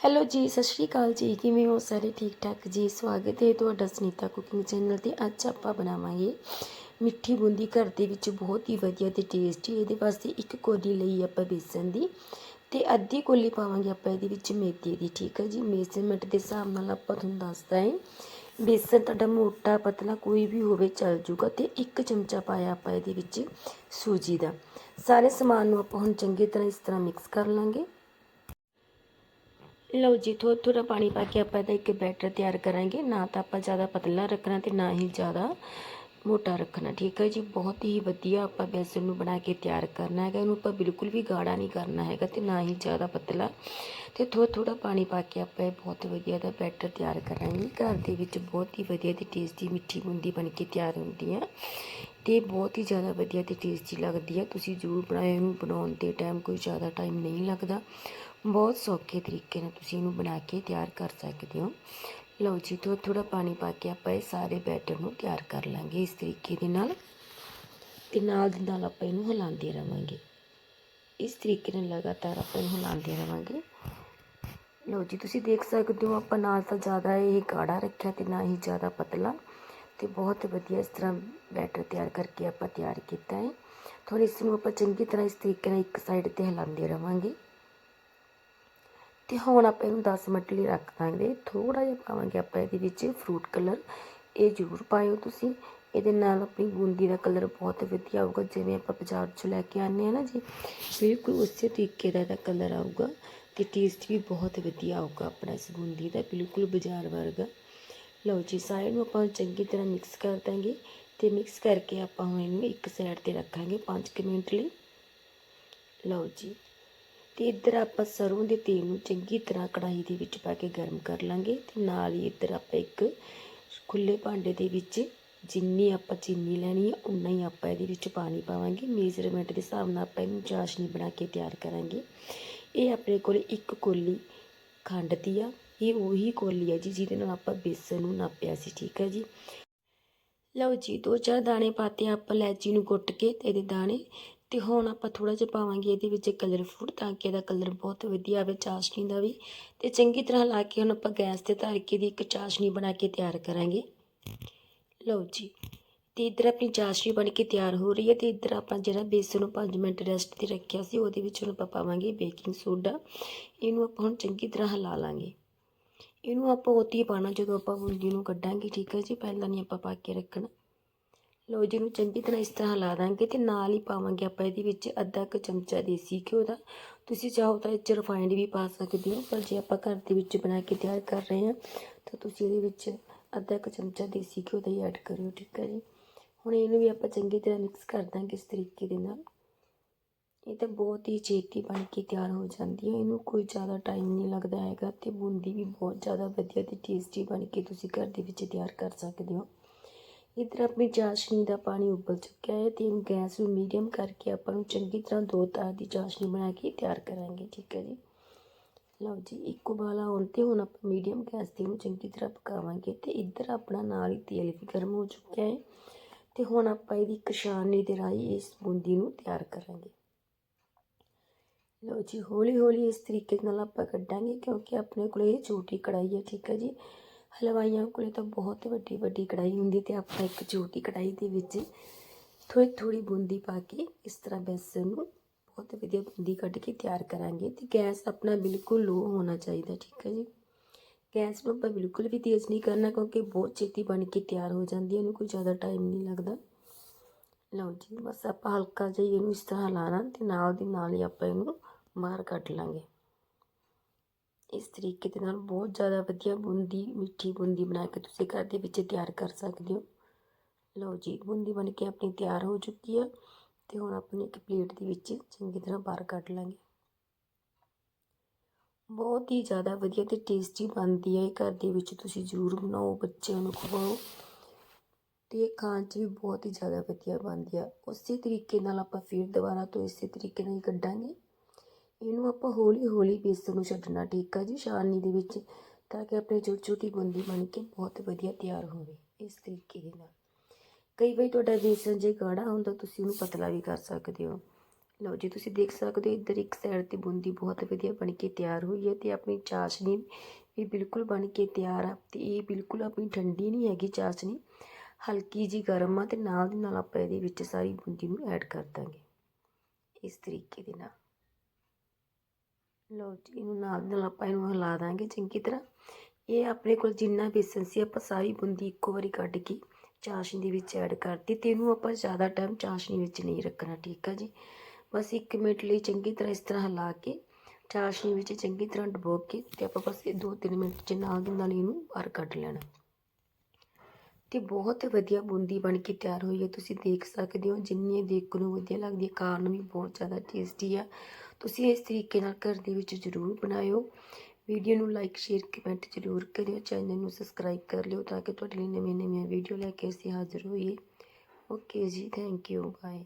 Hello ਜੀ, ਸਤਿ ਸ਼੍ਰੀ ਅਕਾਲ ਜੀ। ਕਿਵੇਂ ਹੋ ਸਾਰੇ? ਠੀਕ ਠਾਕ ਜੀ। ਸਵਾਗਤ ਹੈ ਤੁਹਾਡਾ ਸੁਨੀਤਾ ਕੁਕਿੰਗ ਚੈਨਲ ਤੇ। ਅੱਜ ਆਪਾਂ ਬਣਾਵਾਂਗੇ ਮਿੱਠੀ ਬੂੰਦੀ। ਘਰ ਦੇ ਵਿੱਚ ਬਹੁਤ ਹੀ ਵਧੀਆ ਤੇ ਟੇਸਟੀ। ਇਹਦੇ ਵਾਸਤੇ ਇੱਕ ਕੋਲੀ ਲਈ ਆਪਾਂ ਬੇਸਨ ਦੀ ਤੇ ਅੱਧੀ ਕੋਲੀ ਪਾਵਾਂਗੇ ਆਪਾਂ ਇਹਦੇ ਵਿੱਚ ਮੇਥੀ ਦੀ, ਠੀਕ ਹੈ ਜੀ? ਮੇਜ਼ਰਮੈਂਟ ਦੇ ਹਿਸਾਬ ਨਾਲ ਆਪਾਂ ਤੁਹਾਨੂੰ ਦੱਸਦਾ ਹੈ। ਬੇਸਨ ਤੁਹਾਡਾ ਮੋਟਾ, ਪਤਲਾ ਕੋਈ ਵੀ ਹੋਵੇ ਚੱਲ ਜੂਗਾ ਤੇ ਇੱਕ ਚਮਚਾ ਪਾਇਆ ਆਪਾਂ ਇਹਦੇ ਵਿੱਚ ਸੂਜੀ ਦਾ। ਸਾਰੇ ਸਮਾਨ ਨੂੰ ਆਪਾਂ ਹੁਣ ਚੰਗੀ ਤਰ੍ਹਾਂ ਇਸ ਤਰ੍ਹਾਂ ਮਿਕਸ ਕਰ ਲਾਂਗੇ। ਲਓ ਜੀ ਥੋੜ੍ਹਾ ਥੋੜ੍ਹਾ ਪਾਣੀ ਪਾ ਕੇ ਆਪਾਂ ਇਹਦਾ ਇੱਕ ਬੈਟਰ ਤਿਆਰ ਕਰਾਂਗੇ। ਨਾ ਤਾਂ ਆਪਾਂ ਜ਼ਿਆਦਾ ਪਤਲਾ ਰੱਖਣਾ ਤੇ ਨਾ ਹੀ ਜ਼ਿਆਦਾ। ਮੋਟਾ ਰੱਖਣਾ, ਠੀਕ ਹੈ ਜੀ? ਬਹੁਤ ਹੀ ਵਧੀਆ ਆਪਾਂ ਬੇਸਨ ਨੂੰ ਬਣਾ ਕੇ ਤਿਆਰ ਕਰਨਾ ਹੈਗਾ ਇਹਨੂੰ ਆਪਾਂ ਬਿਲਕੁਲ ਵੀ ਗਾੜਾ ਨਹੀਂ ਕਰਨਾ ਹੈਗਾ ਤੇ ਨਾ ਹੀ ਜ਼ਿਆਦਾ ਪਤਲਾ। ਤੇ ਥੋੜ੍ਹਾ ਥੋੜ੍ਹਾ ਪਾਣੀ ਪਾ ਕੇ ਆਪਾਂ ਇਹ ਬਹੁਤ ਵਧੀਆ ਦਾ ਬੈਟਰ ਤਿਆਰ ਕਰਾਂਗੇ। ਘਰ ਦੇ ਵਿੱਚ ਬਹੁਤ ਹੀ ਵਧੀਆ ਤੇ ਟੇਸਟੀ ਮਿੱਠੀ ਬੂੰਦੀ ਬਣ ਕੇ ਤਿਆਰ ਹੁੰਦੀ ਆ। ਤੇ ਬਹੁਤ ਹੀ ਜ਼ਿਆਦਾ ਵਧੀਆ ਤੇ ਟੇਸਟੀ ਲੱਗਦੀ ਆ। ਤੁਸੀਂ ਜ਼ਰੂਰ ਬਣਾਏ ਇਹਨੂੰ ਬਣਾਉਣ ਦੇ ਟਾਈਮ ਕੋਈ ਜ਼ਿਆਦਾ ਟਾਈਮ ਨਹੀਂ ਲੱਗਦਾ। ਬਹੁਤ ਸੌਖੇ ਤਰੀਕੇ ਨਾਲ ਤੁਸੀਂ ਇਹਨੂੰ ਬਣਾ ਕੇ ਤਿਆਰ ਕਰ ਸਕਦੇ ਹੋ। ਲਓ ਜੀ ਥੋੜ੍ਹਾ ਥੋੜ੍ਹਾ ਪਾਣੀ ਪਾ ਕੇ ਆਪਾਂ ਇਹ ਸਾਰੇ ਬੈਟਰ ਨੂੰ ਤਿਆਰ ਕਰ ਲਾਂਗੇ ਇਸ ਤਰੀਕੇ ਦੇ ਨਾਲ ਤੇ ਨਾਲ ਦੀ ਨਾਲ ਆਪਾਂ ਇਹਨੂੰ ਹਿਲਾਉਂਦੇ ਰਵਾਂਗੇ। ਇਸ ਤਰੀਕੇ ਨਾਲ ਲਗਾਤਾਰ ਆਪਾਂ ਇਹਨੂੰ ਹਿਲਾਉਂਦੇ ਰਵਾਂਗੇ। ਲਓ ਜੀ, ਤੁਸੀਂ ਦੇਖ ਸਕਦੇ ਹੋ ਆਪਾਂ ਨਾਲ ਤਾਂ ਜ਼ਿਆਦਾ ਇਹ ਗਾੜਾ ਰੱਖਿਆ ਤੇ ਨਾ ਹੀ ਜ਼ਿਆਦਾ ਪਤਲਾ ਤੇ ਬਹੁਤ ਵਧੀਆ ਇਸ ਤਰ੍ਹਾਂ ਬੈਟਰ ਤਿਆਰ ਕਰਕੇ ਆਪਾਂ ਤਿਆਰ ਕੀਤਾ ਹੈ। ਥੋੜੀ ਇਸ ਨੂੰ ਆਪਾਂ ਚੰਗੀ ਤਰ੍ਹਾਂ ਇਸ ਤਰੀਕੇ ਨਾਲ ਇੱਕ ਸਾਈਡ ਤੇ ਹਿਲਾਉਂਦੇ ਰਵਾਂਗੇ। ਤੇ ਹੁਣ ਆਪਾਂ ਇਹਨੂੰ 10 ਮਿੰਟ ਲਈ ਰੱਖ ਦਾਂਗੇ। ਥੋੜਾ ਜਿਹਾ ਪਾਵਾਂਗੇ ਆਪਾਂ ਇਹਦੇ ਵਿੱਚ ਫਰੂਟ ਕਲਰ ਇਹ ਜ਼ਰੂਰ ਪਾਇਓ ਤੁਸੀਂ। ਇਹਦੇ ਨਾਲ ਆਪਣੀ ਬੂੰਦੀ ਦਾ ਕਲਰ ਬਹੁਤ ਵਧੀਆ ਆਊਗਾ। ਜਿਵੇਂ ਆਪਾਂ ਬਾਜ਼ਾਰ 'ਚ ਲੈ ਕੇ ਆਉਂਦੇ ਆ ਨਾ ਜੀ, ਬਿਲਕੁਲ ਉਸੇ ਤਰੀਕੇ ਦਾ ਇਹਦਾ ਕਲਰ ਆਊਗਾ ਤੇ ਟੇਸਟ ਵੀ ਬਹੁਤ ਵਧੀਆ ਆਊਗਾ ਆਪਣਾ ਇਸ ਬੂੰਦੀ ਦਾ, ਬਿਲਕੁਲ ਬਾਜ਼ਾਰ ਵਰਗਾ। ਲਓ ਜੀ ਸਾਈਡ ਨੂੰ ਆਪਾਂ ਚੰਗੀ ਤਰ੍ਹਾਂ ਮਿਕਸ ਕਰ ਦਾਂਗੇ ਤੇ ਮਿਕਸ ਕਰਕੇ ਆਪਾਂ ਹੁਣ ਇਹਨੂੰ ਇੱਕ ਸਾਈਡ ਤੇ ਰੱਖਾਂਗੇ 5 ਮਿੰਟ ਲਈ। ਲਓ ਜੀ। ਤੇ ਇੱਧਰ ਆਪਾਂ ਸਰੋਂ ਦੇ ਤੇਲ ਨੂੰ ਚੰਗੀ ਤਰ੍ਹਾਂ ਕੜਾਹੀ ਦੇ ਵਿੱਚ ਪਾ ਕੇ ਗਰਮ ਕਰ ਲਾਂਗੇ ਤੇ ਨਾਲ ਹੀ ਇੱਧਰ ਆਪਾਂ ਇੱਕ ਖੁੱਲੇ ਭਾਂਡੇ ਦੇ ਵਿੱਚ ਜਿੰਨੀ ਆਪਾਂ ਚੀਨੀ ਲੈਣੀ ਹੈ ਉਨਾ ਹੀ ਆਪਾਂ ਇਹਦੇ ਵਿੱਚ ਪਾਣੀ ਪਾਵਾਂਗੇ। ਮੇਜ਼ਰਮੈਂਟ ਦੇ ਹਿਸਾਬ ਨਾਲ ਆਪਾਂ ਇਹਨੂੰ ਚਾਸ਼ਨੀ ਬਣਾ ਕੇ ਤਿਆਰ ਕਰਾਂਗੇ। ਇਹ ਆਪਣੇ ਕੋਲ ਇੱਕ ਕੋਲੀ ਖੰਡ ਦੀ ਆ। ਇਹ ਉਹੀ ਕੋਲੀ ਆ ਜੀ, ਜਿਹਦੇ ਨਾਲ ਆਪਾਂ ਬੇਸਨ ਨੂੰ ਨਾਪਿਆ ਸੀ, ਠੀਕ ਹੈ ਜੀ। ਲਓ ਜੀ, ਦੋ ਚਾਰ ਦਾਣੇ ਪਾਤੇ ਆਪਾਂ ਲੈਚੀ ਨੂੰ ਕੁੱਟ ਕੇ ਤੇ ਇਹਦੇ ਦਾਣੇ ਤੇ ਹੁਣ ਆਪਾਂ ਥੋੜਾ ਜਿਹਾ ਪਾਵਾਂਗੇ ਇਹਦੇ ਵਿੱਚ ਕਲਰ ਫੂਡ ਤਾਂ ਕਿ ਇਹਦਾ ਕਲਰ ਬਹੁਤ ਵਧੀਆ ਆਵੇ, ਚਾਸ਼ਨੀ ਦਾ ਵੀ। ਤੇ ਚੰਗੀ ਤਰ੍ਹਾਂ ਲਾ ਕੇ ਹੁਣ ਆਪਾਂ ਗੈਸ ਤੇ ਧਰ ਕੇ ਦੀ ਇੱਕ ਚਾਸ਼ਨੀ ਬਣਾ ਕੇ ਤਿਆਰ ਕਰਾਂਗੇ। ਲਓ ਜੀ, ਤੇ ਇੱਧਰ ਆਪਣੀ ਚਾਸ਼ਨੀ ਬਣ ਕੇ ਤਿਆਰ ਹੋ ਰਹੀ ਹੈ ਤੇ ਇੱਧਰ ਆਪਾਂ ਜਿਹੜਾ ਬੇਸਨ ਨੂੰ 5 ਮਿੰਟ ਰੈਸਟ ਤੇ ਰੱਖਿਆ ਸੀ, ਉਹਦੇ ਵਿੱਚ ਹੁਣ ਆਪਾਂ ਪਾਵਾਂਗੇ ਬੇਕਿੰਗ ਸੋਡਾ ਇਹਨੂੰ ਆਪਾਂ ਹੁਣ ਚੰਗੀ ਤਰ੍ਹਾਂ ਹਿਲਾ ਲਾਂਗੇ। ਇਹਨੂੰ ਆਪਾਂ ਉੱਤੀ ਪਾਣਾ ਜਦੋਂ ਆਪਾਂ ਬੂੰਦੀ ਨੂੰ ਕੱਢਾਂਗੇ, ਠੀਕ ਹੈ ਜੀ? ਪਹਿਲਾਂ ਨਹੀਂ ਆਪਾਂ ਪਾ ਕੇ ਰੱਖਣਾ। ਲਓ ਜੀ ਨੂੰ ਚੰਗੀ ਤਰ੍ਹਾਂ ਇਸ ਤਰ੍ਹਾਂ ਹਿਲਾ ਦਾਂਗੇ ਤੇ ਨਾਲ ਹੀ ਪਾਵਾਂਗੇ ਆਪਾਂ ਇਹਦੇ ਵਿੱਚ ਅੱਧਾ ਕੁ ਚਮਚਾ ਦੇਸੀ ਘਿਓ ਦਾ। ਤੁਸੀਂ ਚਾਹੋ ਤਾਂ ਇਹ 'ਚ ਰਿਫਾਈਂਡ ਵੀ ਪਾ ਸਕਦੇ ਹੋ, ਪਰ ਜੇ ਆਪਾਂ ਘਰ ਦੇ ਵਿੱਚ ਬਣਾ ਕੇ ਤਿਆਰ ਕਰ ਰਹੇ ਹਾਂ, ਤਾਂ ਤੁਸੀਂ ਇਹਦੇ ਵਿੱਚ ਅੱਧਾ ਕੁ ਚਮਚਾ ਦੇਸੀ ਘਿਓ ਦਾ ਹੀ ਐਡ ਕਰਿਓ, ਠੀਕ ਹੈ ਜੀ? ਹੁਣ ਇਹਨੂੰ ਵੀ ਆਪਾਂ ਚੰਗੀ ਤਰ੍ਹਾਂ ਮਿਕਸ ਕਰ ਦਾਂਗੇ ਇਸ ਤਰੀਕੇ ਦੇ ਨਾਲ। ਇਹ ਤਾਂ ਬਹੁਤ ਹੀ ਛੇਤੀ ਬਣ ਕੇ ਤਿਆਰ ਹੋ ਜਾਂਦੀ ਹੈ, ਇਹਨੂੰ ਕੋਈ ਜ਼ਿਆਦਾ ਟਾਈਮ ਨਹੀਂ ਲੱਗਦਾ ਹੈਗਾ ਤੇ ਬੂੰਦੀ ਵੀ ਬਹੁਤ ਜ਼ਿਆਦਾ ਵਧੀਆ ਤੇ ਟੇਸਟੀ ਬਣ ਕੇ ਤੁਸੀਂ ਘਰ ਦੇ ਵਿੱਚ ਤਿਆਰ ਕਰ ਸਕਦੇ ਹੋ। ਇੱਧਰ ਆਪਣੀ ਚਾਸ਼ਨੀ ਦਾ ਪਾਣੀ ਉਬਲ ਚੁੱਕਿਆ ਹੈ ਤੇ ਗੈਸ ਨੂੰ ਮੀਡੀਅਮ ਕਰਕੇ ਆਪਾਂ ਨੂੰ ਚੰਗੀ ਤਰ੍ਹਾਂ ਦੋ ਤਰ੍ਹਾਂ ਦੀ ਚਾਸ਼ਨੀ ਬਣਾ ਕੇ ਤਿਆਰ ਕਰਾਂਗੇ, ਠੀਕ ਹੈ ਜੀ? ਲਓ ਜੀ, ਇੱਕ ਉਬਾਲਾ ਆਉਣ ਤੇ ਹੁਣ ਆਪਾਂ ਮੀਡੀਅਮ ਗੈਸ ਤੇ ਨੂੰ ਚੰਗੀ ਤਰ੍ਹਾਂ ਪਕਾਵਾਂਗੇ ਤੇ ਇੱਧਰ ਆਪਣਾ ਨਾਲ ਹੀ ਤੇਲ ਵੀ ਗਰਮ ਹੋ ਚੁੱਕਿਆ ਹੈ ਤੇ ਹੁਣ ਆਪਾਂ ਇਹਦੀ ਕਸ਼ਾਨੀ ਦੇ ਰਾਹੀਂ ਇਸ ਬੂੰਦੀ ਨੂੰ ਤਿਆਰ ਕਰਾਂਗੇ। ਲਓ ਜੀ ਹੌਲੀ ਹੌਲੀ ਇਸ ਤਰੀਕੇ ਨਾਲ ਆਪਾਂ ਕੱਢਾਂਗੇ ਕਿਉਂਕਿ ਆਪਣੇ ਕੋਲ ਇਹ ਛੋਟੀ ਕੜਾਈ ਹੈ, ਠੀਕ ਹੈ ਜੀ? ਹਲਵਾਈਆਂ ਕੋਲੇ ਤਾਂ ਬਹੁਤ ਵੱਡੀ ਵੱਡੀ ਕੜਾਈ ਹੁੰਦੀ ਤੇ ਆਪਾਂ ਇੱਕ ਛੋਟੀ ਕੜਾਈ ਦੇ ਵਿੱਚ ਥੋੜੀ ਥੋੜੀ ਬੂੰਦੀ ਪਾ ਕੇ ਇਸ ਤਰ੍ਹਾਂ ਬੇਸਨ ਨੂੰ ਬਹੁਤ ਵਧੀਆ ਬੂੰਦੀ ਕੱਢ ਕੇ ਤਿਆਰ ਕਰਾਂਗੇ ਤੇ ਗੈਸ ਆਪਣਾ ਬਿਲਕੁਲ ਲੋ ਹੋਣਾ ਚਾਹੀਦਾ, ਠੀਕ ਹੈ ਜੀ? ਗੈਸ ਨੂੰ ਆਪਾਂ ਬਿਲਕੁਲ ਵੀ ਤੇਜ਼ ਨਹੀਂ ਕਰਨਾ ਕਿਉਂਕਿ ਬਹੁਤ ਛੇਤੀ ਬਣ ਕੇ ਤਿਆਰ ਹੋ ਜਾਂਦੀ ਹੈ, ਇਹਨੂੰ ਕੋਈ ਜ਼ਿਆਦਾ ਟਾਈਮ ਨਹੀਂ ਲੱਗਦਾ। ਲਓ ਜੀ, ਬਸ ਆਪਾਂ ਹਲਕਾ ਜਿਹਾ ਇਹਨੂੰ ਇਸ ਤਰ੍ਹਾਂ ਹਿਲਾਣਾ ਤੇ ਨਾਲ ਦੀ ਨਾਲ ਹੀ ਆਪਾਂ ਇਹਨੂੰ ਬਾਹਰ ਕੱਢ ਲਾਂਗੇ। ਇਸ ਤਰੀਕੇ ਦੇ ਨਾਲ ਬਹੁਤ ਜ਼ਿਆਦਾ ਵਧੀਆ ਬੂੰਦੀ, ਮਿੱਠੀ ਬੂੰਦੀ ਬਣਾ ਕੇ ਤੁਸੀਂ ਘਰ ਦੇ ਵਿੱਚ ਤਿਆਰ ਕਰ ਸਕਦੇ ਹੋ। ਲਓ ਜੀ, ਬੂੰਦੀ ਬਣ ਕੇ ਆਪਣੀ ਤਿਆਰ ਹੋ ਚੁੱਕੀ ਹੈ ਤੇ ਹੁਣ ਆਪਣੀ ਇੱਕ ਪਲੇਟ ਦੇ ਵਿੱਚ ਚੰਗੀ ਤਰ੍ਹਾਂ ਬਾਹਰ ਕੱਢ ਲਾਂਗੇ। ਬਹੁਤ ਹੀ ਜ਼ਿਆਦਾ ਵਧੀਆ ਤੇ ਟੇਸਟੀ ਬਣਦੀ ਹੈ ਇਹ ਘਰ ਦੇ ਵਿੱਚ ਤੁਸੀਂ ਜ਼ਰੂਰ ਬਣਾਓ, ਬੱਚਿਆਂ ਨੂੰ ਖਵਾਓ ਤੇ ਖਾਣ 'ਚ ਵੀ ਬਹੁਤ ਹੀ ਜ਼ਿਆਦਾ ਵਧੀਆ ਬਣਦੀ ਆ। ਉਸੇ ਤਰੀਕੇ ਨਾਲ ਆਪਾਂ ਫਿਰ ਦੁਬਾਰਾ ਤੋਂ ਇਸੇ ਤਰੀਕੇ ਨਾਲ ਹੀ ਕੱਢਾਂਗੇ। ਇਹਨੂੰ ਆਪਾਂ ਹੌਲੀ ਹੌਲੀ ਬੇਸਣ ਨੂੰ ਛੱਡਣਾ, ਠੀਕ ਆ ਜੀ? ਛਾਨਣੀ ਦੇ ਵਿੱਚ, ਤਾਂ ਕਿ ਆਪਣੇ ਛੋਟੀ ਛੋਟੀ ਬੂੰਦੀ ਬਣ ਕੇ ਬਹੁਤ ਵਧੀਆ ਤਿਆਰ ਹੋਵੇ ਇਸ ਤਰੀਕੇ ਦੇ ਨਾਲ। ਕਈ ਵਾਰੀ ਤੁਹਾਡਾ ਬੇਸਣ ਜੇ ਗਾੜਾ ਹੁੰਦਾ, ਤੁਸੀਂ ਉਹਨੂੰ ਪਤਲਾ ਵੀ ਕਰ ਸਕਦੇ ਹੋ। ਲਓ ਜੀ, ਤੁਸੀਂ ਦੇਖ ਸਕਦੇ ਹੋ, ਇੱਧਰ ਇੱਕ ਸਾਈਡ ਤੇ ਬੂੰਦੀ ਬਹੁਤ ਵਧੀਆ ਬਣ ਕੇ ਤਿਆਰ ਹੋਈ ਹੈ ਤੇ ਆਪਣੀ ਚਾਸ਼ਨੀ ਵੀ ਬਿਲਕੁਲ ਬਣ ਕੇ ਤਿਆਰ ਆ ਤੇ ਇਹ ਬਿਲਕੁਲ ਆਪਣੀ ਠੰਡੀ ਨਹੀਂ ਹੈਗੀ ਚਾਸ਼ਨੀ। ਹਲਕੀ ਜੀ ਗਰਮ ਆ ਤੇ ਨਾਲ ਦੀ ਨਾਲ ਆਪਾਂ ਇਹਦੇ ਵਿੱਚ ਸਾਰੀ ਬੂੰਦੀ ਨੂੰ ਐਡ ਕਰ ਦਾਂਗੇ। ਇਸ ਤਰੀਕੇ ਦੇ ਨਾਲ। ਲਓ ਜੀ, ਇਹਨੂੰ ਨਾਲ ਨਾਲ ਆਪਾਂ ਇਹਨੂੰ ਹਿਲਾ ਦਾਂਗੇ ਚੰਗੀ ਤਰ੍ਹਾਂ। ਇਹ ਆਪਣੇ ਕੋਲ ਜਿੰਨਾ ਬੇਸਨ ਸੀ, ਆਪਾਂ ਸਾਰੀ ਬੂੰਦੀ ਇੱਕੋ ਵਾਰੀ ਕੱਢ ਕੇ ਚਾਸ਼ਨੀ ਦੇ ਵਿੱਚ ਐਡ ਕਰਤੀ ਤੇ ਇਹਨੂੰ ਆਪਾਂ ਜ਼ਿਆਦਾ ਟਾਈਮ ਚਾਸ਼ਨੀ ਵਿੱਚ ਨਹੀਂ ਰੱਖਣਾ, ਠੀਕ ਆ ਜੀ? ਬਸ 1 ਮਿੰਟ ਲਈ ਚੰਗੀ ਤਰ੍ਹਾਂ ਇਸ ਤਰ੍ਹਾਂ ਹਿਲਾ ਕੇ ਚਾਸ਼ਨੀ ਵਿੱਚ ਚੰਗੀ ਤਰ੍ਹਾਂ ਡੁਬੋ ਕੇ ਤੇ ਆਪਾਂ ਬਸ ਇਹ 2-3 ਮਿੰਟ ਚ ਨਾਲ ਦੀ ਨਾਲ ਇਹਨੂੰ ਬਾਹਰ ਕੱਢ ਲੈਣਾ। ਤੇ ਬਹੁਤ ਵਧੀਆ ਬੂੰਦੀ ਬਣ ਕੇ ਤਿਆਰ ਹੋਈ ਹੈ, ਤੁਸੀਂ ਦੇਖ ਸਕਦੇ ਹੋ, ਜਿੰਨੀ ਦੇਖਣ ਨੂੰ ਵਧੀਆ ਲੱਗਦੀ ਹੈ, ਕਾਰਨ ਵੀ ਬਹੁਤ ਜ਼ਿਆਦਾ ਟੇਸਟੀ ਆ। ਤੁਸੀਂ ਇਸ ਤਰੀਕੇ ਨਾਲ ਘਰ ਦੇ ਵਿੱਚ ਜ਼ਰੂਰ ਬਣਾਇਓ। ਵੀਡੀਓ ਨੂੰ ਲਾਈਕ ਸ਼ੇਅਰ ਕਮੈਂਟ ਜ਼ਰੂਰ ਕਰਿਓ। ਚੈਨਲ ਨੂੰ ਸਬਸਕ੍ਰਾਈਬ ਕਰ ਲਿਓ ਤਾਂ ਕਿ ਤੁਹਾਡੇ ਲਈ ਨਵੀਆਂ ਨਵੀਆਂ ਵੀਡੀਓ ਲੈ ਕੇ ਅਸੀਂ ਹਾਜ਼ਰ ਹੋਈਏ। ਓਕੇ ਜੀ ਥੈਂਕ ਯੂ ਬਾਏ